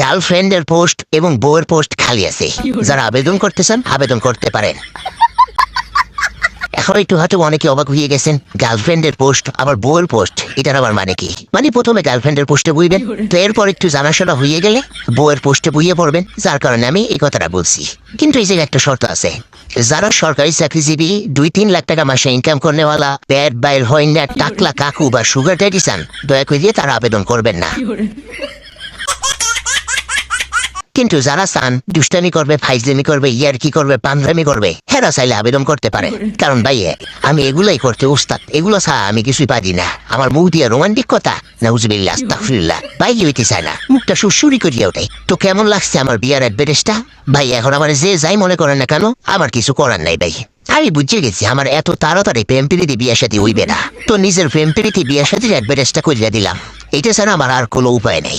গার্লফ্রেন্ডের পোস্ট এবং বউয়ের পোস্ট খালি আছে। যারা আবেদন করতে চান আবেদন করতে পারেন। এখন একটু হয়তো অনেকে অবাক হয়ে গেছেন গার্লফ্রেন্ডের পোস্ট আবার বউয়ের পোস্ট এটার আবার মানে কি? মানে প্রথমে গার্লফ্রেন্ডের পোস্টে বুঝবেন তো এরপর একটু জানাশোনা হয়ে গেলে বউয়ের পোস্টে বুঝিয়ে পড়বেন যার কারণে আমি এই কথাটা বলছি। কিন্তু এই জায়গায় একটা শর্ত আছে। যারা সরকারি চাকরিজীবী দুই তিন লাখ টাকা মাসে ইনকাম করনেওয়ালা প্যাট বাইর হয় না টাকলা কাকু বা সুগার ড্যাডি চান দয়া করে দিয়ে তারা আবেদন করবেন না। কিন্তু যারা চান, দুষ্টামি করবে, ফাইজলামি করবে, ইয়ার কি করবে পান্দ্রামি করবে, হেরা চাইলে আবেদন করতে পারে। কারণ ভাইয়ে, আমি এগুলাই করতে উস্তাদ, এগুলো ছাড়া আমি কিছুই পারি না। আমার মুখ দিয়ে রোমান্টিক কথা না উজবিল্লা আস্তাফিল্লা বাইরে হইতে চায় না। মুখটা সুসুরি করিয়া ওঠে তো কেমন লাগছে আমার বিয়ার অ্যাডভারেজটা ভাই এখন আমার যে যাই মনে করেন না কেন, আমার কিছু করার নাই ভাই। আমি বুঝে গেছি, আমার এত তাড়াতাড়ি প্রেম প্রীতি বিয়ের সাথে হইবে না। তো নিজের প্রেম প্রীতি বিয়ের সাথে অ্যাডভারেজটা করিয়া দিলাম। এটা ছাড়া আমার আর কোনো উপায় নেই।